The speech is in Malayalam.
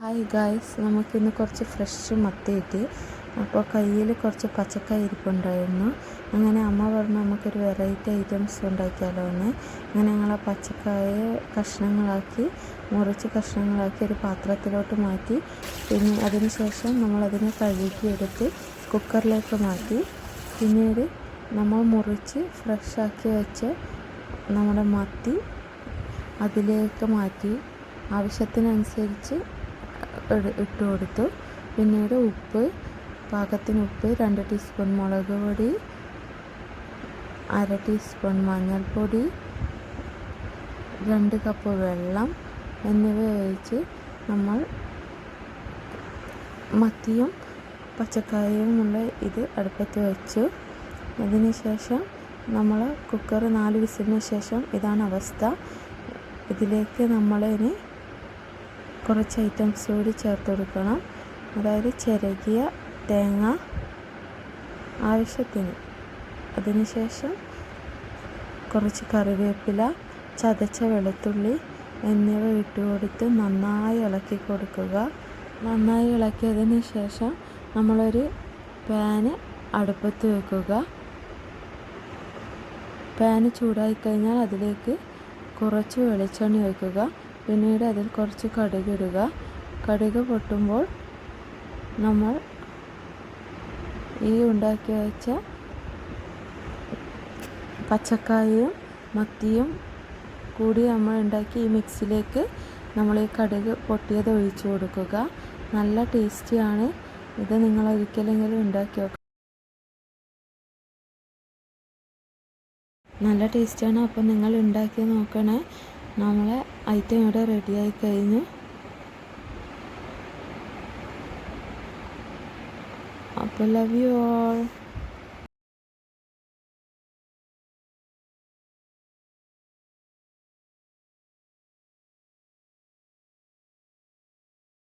ഹായ് ഗായ്സ് നമുക്കിന്ന് കുറച്ച് ഫ്രഷ് മത്തി അപ്പോൾ കയ്യിൽ കുറച്ച് പച്ചക്കായ ഇരിപ്പുണ്ടായിരുന്നു. അങ്ങനെ അമ്മ പറഞ്ഞു നമുക്കൊരു വെറൈറ്റി ഐറ്റംസ് ഉണ്ടാക്കിയാലോ എന്ന് അങ്ങനെ ഞങ്ങൾ ആ പച്ചക്കായ കഷ്ണങ്ങളാക്കി മുറിച്ച് കഷ്ണങ്ങളാക്കി ഒരു പാത്രത്തിലോട്ട് മാറ്റി. പിന്നെ അതിന് ശേഷം നമ്മളതിനെ കഴുകിയെടുത്ത് കുക്കറിലേക്ക് മാറ്റി. പിന്നീട് നമ്മൾ മുറിച്ച് ഫ്രഷാക്കി വെച്ച നമ്മുടെ മത്തി അതിലേക്ക് മാറ്റി. ആവശ്യത്തിനനുസരിച്ച് ഇട്ട് കൊടുത്തു. പിന്നീട് ഉപ്പ് പാകത്തിന് ഉപ്പ് രണ്ട് ടീസ്പൂൺ മുളക് പൊടി അര ടീസ്പൂൺ മഞ്ഞൾപ്പൊടി രണ്ട് കപ്പ് വെള്ളം എന്നിവ ഒഴിച്ച് നമ്മൾ മത്തിയും പച്ചക്കറിയുമുള്ള ഇത് അടുപ്പത്ത് വെച്ചു. അതിന് ശേഷം നമ്മൾ കുക്കർ നാല് വിസിലിന് ശേഷം ഇതാണ് അവസ്ഥ. ഇതിലേക്ക് നമ്മളിനി കുറച്ച് ഐറ്റംസ് കൂടി ചേർത്ത് കൊടുക്കണം. അതായത് ചിരകിയ തേങ്ങ ആവശ്യത്തിന്. അതിനുശേഷം കുറച്ച് കറിവേപ്പില ചതച്ച വെളുത്തുള്ളി എന്നിവ ഇട്ട് കൊടുത്ത് നന്നായി ഇളക്കി കൊടുക്കുക. നന്നായി ഇളക്കിയതിന് ശേഷം നമ്മളൊരു പാന് അടുപ്പത്ത് വെക്കുക. പാന് ചൂടായി കഴിഞ്ഞാൽ അതിലേക്ക് കുറച്ച് വെളിച്ചെണ്ണ ഒഴിക്കുക. പിന്നീട് അതിൽ കുറച്ച് കടുക് ഇടുക. കടുക് പൊട്ടുമ്പോൾ നമ്മൾ ഈ ഉണ്ടാക്കി വെച്ച പച്ചക്കായും മത്തിയും കൂടി നമ്മൾ ഉണ്ടാക്കി ഈ മിക്സിലേക്ക് നമ്മൾ ഈ കടുക് പൊട്ടിയത് ഒഴിച്ചു കൊടുക്കുക. നല്ല ടേസ്റ്റിയാണ്. ഇത് നിങ്ങൾ ഒരിക്കലെങ്കിലും ഉണ്ടാക്കി നോക്കുക നല്ല ടേസ്റ്റാണ്. അപ്പം നിങ്ങൾ ഉണ്ടാക്കി നോക്കണേ. നമ്മളെ ഐറ്റം ഇവിടെ റെഡിയായി കഴിഞ്ഞു. അപ്പോൾ ലവ് യു ഓൾ